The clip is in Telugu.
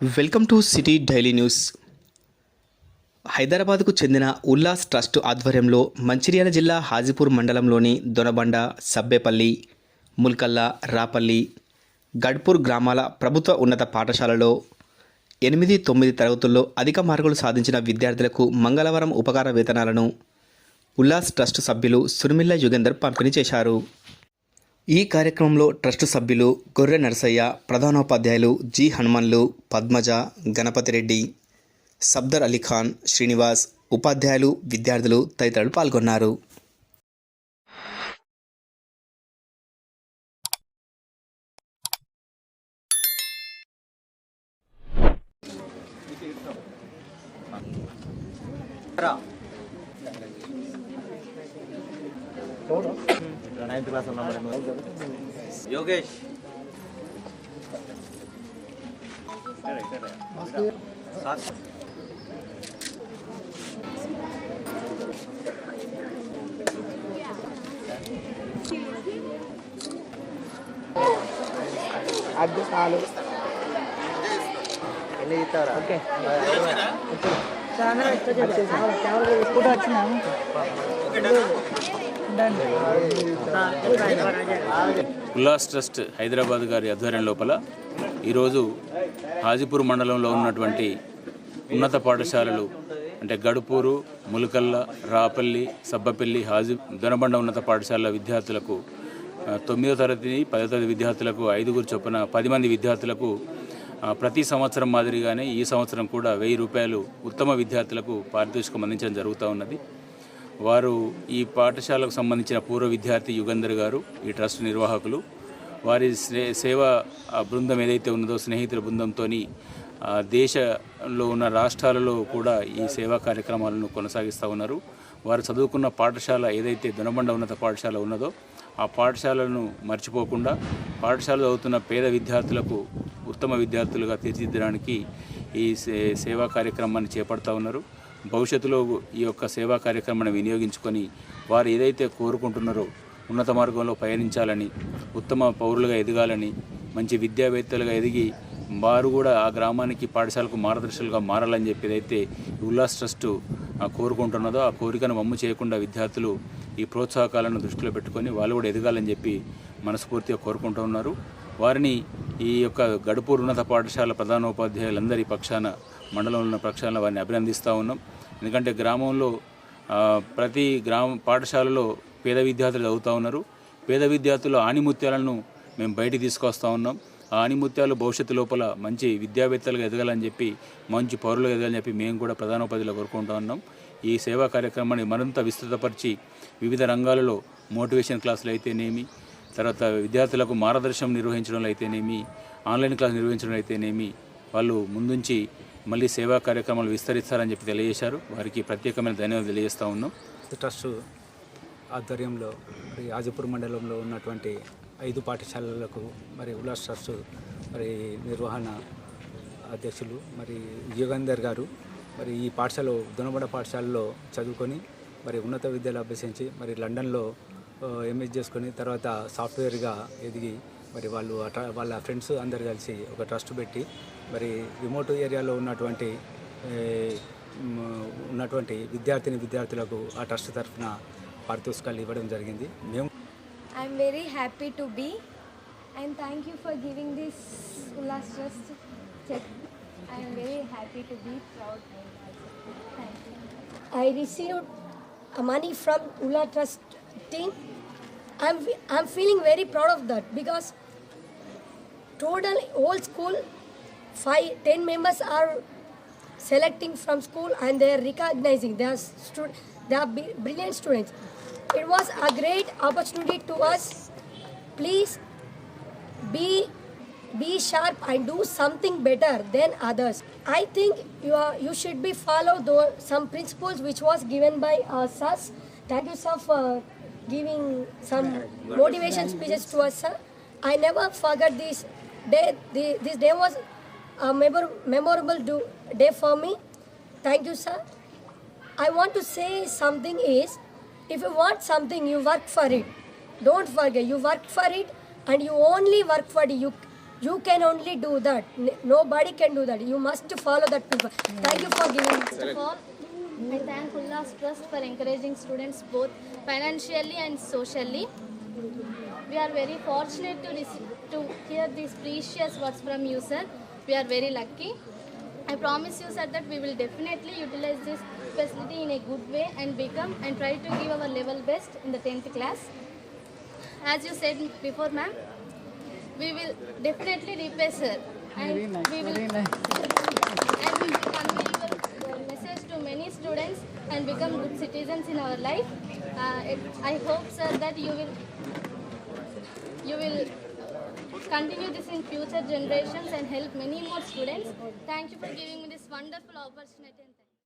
Welcome to city daily news. హైదరాబాద్కు చెందిన ఉల్లాస్ ట్రస్ట్ ఆధ్వర్యంలో మంచిర్యాల జిల్లా హాజీపూర్ మండలంలోని దొనబండ సబ్బేపల్లి ముల్కల్లా రాపల్లి గడ్పూర్ గ్రామాల ప్రభుత్వ ఉన్నత పాఠశాలలో ఎనిమిది తొమ్మిది తరగతుల్లో అధిక మార్కులు సాధించిన విద్యార్థులకు మంగళవారం ఉపకార వేతనాలను ఉల్లాస్ ట్రస్ట్ సభ్యులు సుర్మిల్ల యుగేందర్ పంపిణీ చేశారు. ఈ కార్యక్రమంలో ట్రస్ట్ సభ్యులు గొర్రె నరసయ్య ప్రధానోపాధ్యాయులు జి హనుమన్లు పద్మజ గణపతిరెడ్డి సబ్దర్ అలీ ఖాన్ శ్రీనివాస్ ఉపాధ్యాయులు విద్యార్థులు తదితరులు పాల్గొన్నారు. నైన్త్ క్లాస్ ఉన్నాం యోగేష్. సార్. అది చాలు ఎన్ని ఇస్తారా? ఓకే. ఇప్పుడు వచ్చినాము ఉల్లాస్ ట్రస్ట్ హైదరాబాద్ గారి ఆధ్వర్యం లోపల ఈరోజు హాజీపూర్ మండలంలో ఉన్నటువంటి ఉన్నత పాఠశాలలు అంటే గడుపూరు ములకల్ల రాపల్లి సబ్బపల్లి హాజీ దొనబండ ఉన్నత పాఠశాల విద్యార్థులకు తొమ్మిదో తరగతి పదో తరగతి విద్యార్థులకు ఐదుగురు చొప్పున పది మంది విద్యార్థులకు ప్రతి సంవత్సరం మాదిరిగానే ఈ సంవత్సరం కూడా వెయ్యి రూపాయలు ఉత్తమ విద్యార్థులకు పారితోషికం అందించడం జరుగుతూ ఉన్నది. వారు ఈ పాఠశాలకు సంబంధించిన పూర్వ విద్యార్థి యుగంధర్ గారు ఈ ట్రస్ట్ నిర్వాహకులు. వారి స్నే- సేవా బృందం ఏదైతే ఉన్నదో స్నేహితుల బృందంతో దేశంలో ఉన్న రాష్ట్రాలలో కూడా ఈ సేవా కార్యక్రమాలను కొనసాగిస్తూ ఉన్నారు. వారు చదువుకున్న పాఠశాల ఏదైతే దొనబండ ఉన్నత పాఠశాల ఉన్నదో ఆ పాఠశాలను మర్చిపోకుండా పాఠశాల చదువుతున్న పేద విద్యార్థులకు ఉత్తమ విద్యార్థులుగా తీర్చిదిద్దడానికి ఈ సే- సేవా కార్యక్రమాన్ని చేపడతా ఉన్నారు. భవిష్యత్తులో ఈ యొక్క సేవా కార్యక్రమాన్ని వినియోగించుకొని వారు ఏదైతే కోరుకుంటున్నారో ఉన్నత మార్గంలో పయనించాలని ఉత్తమ పౌరులుగా ఎదగాలని మంచి విద్యావేత్తలుగా ఎదిగి వారు కూడా ఆ గ్రామానికి పాఠశాలకు మార్గదర్శకులుగా మారాలని చెప్పి ఏదైతే ఉల్లాస్ ట్రస్ట్ ఆ, కోరుకుంటున్నదో ఆ కోరికను మమ్ము చేయకుండా విద్యార్థులు ఈ ప్రోత్సాహకాలను దృష్టిలో పెట్టుకొని వాళ్ళు కూడా ఎదగాలని చెప్పి మనస్ఫూర్తిగా కోరుకుంటూ ఉన్నారు. వారిని ఈ యొక్క గడుపూరు ఉన్నత పాఠశాల ప్రధానోపాధ్యాయులందరి పక్షాన మండలంలో ఉన్న పక్షాన వారిని అభినందిస్తూ ఉన్నాం. ఎందుకంటే గ్రామంలో ప్రతి గ్రామ పాఠశాలలో పేద విద్యార్థులు చదువుతూ ఉన్నారు. పేద విద్యార్థుల ఆణిముత్యాలను మేము బయటికి తీసుకొస్తా ఉన్నాం. ఆ ఆణిముత్యాలు భవిష్యత్తు లోపల మంచి విద్యావేత్తలుగా ఎదగాలని చెప్పి మంచి పౌరులుగా ఎదగాలని చెప్పి మేము కూడా ప్రధానోపాధిలో కోరుకుంటూ ఉన్నాం. ఈ సేవా కార్యక్రమాన్ని మరింత విస్తృతపరిచి వివిధ రంగాలలో మోటివేషన్ క్లాసులు అయితేనేమి తర్వాత విద్యార్థులకు మార్గదర్శనం నిర్వహించడంలో అయితేనేమి ఆన్లైన్ క్లాస్ నిర్వహించడం అయితేనేమి వాళ్ళు ముందుంచి మళ్ళీ సేవా కార్యక్రమాలు విస్తరిస్తారని చెప్పి తెలియజేశారు. వారికి ప్రత్యేకమైన ధన్యవాదాలు తెలియజేస్తూ ఉన్నాం. ట్రస్ట్ ఆధ్వర్యంలో మరి ఆజపూర్ మండలంలో ఉన్నటువంటి ఐదు పాఠశాలలకు మరి ఉల్లాస్ ట్రస్ట్ మరి నిర్వహణ అధ్యక్షులు మరి యుగంధర్ గారు మరి ఈ పాఠశాల దొనబడ పాఠశాలలో చదువుకొని మరి ఉన్నత విద్యలు అభ్యసించి మరి లండన్లో ఎంఎస్ చేసుకొని తర్వాత సాఫ్ట్వేర్గా ఎదిగి మరి వాళ్ళు వాళ్ళ ఫ్రెండ్స్ అందరు కలిసి ఒక ట్రస్ట్ పెట్టి మరి రిమోట్ ఏరియాలో ఉన్నటువంటి ఉన్నటువంటి విద్యార్థిని విద్యార్థులకు ఆ ట్రస్ట్ తరఫున పారితోషికాలు ఇవ్వడం జరిగింది. మేము I'm very happy to be and thank you for giving this Ullas trust I'm very happy to be proud I receive money from Ulla trust team I'm, I'm feeling very proud of that because total whole school, five, ten members are selecting from school and they are recognizing they are, they are bri- brilliant students. It was a great opportunity to us. Please be be sharp and do something better than others i think you are you should be follow the, some principles which was given by uh, us thank you sir for giving some motivation speeches to us sir i never forget this day this day was a memor- memorable do, day for me thank you sir I want to say something is if you want something, you work for it. Don't forget, you work for it and you only work for it. You, You can only do that. Nobody can do that. You must follow that people. Thank you for giving. First of all, I Trust for encouraging students both financially and socially. We are very fortunate to, to hear these precious words from you, sir. We are very lucky. I promise you, sir, that we will definitely utilize this facility in a good way and become and try to give our level best in the 10th class. As you said before, ma'am, we will definitely repay, sir. And Very nice, we will very nice. and we will convey your uh, message to many students and become good citizens in our life. Uh, it, I hope, sir, that you will you will continue this in future generations and help many more students. Thank you for giving me this wonderful opportunity.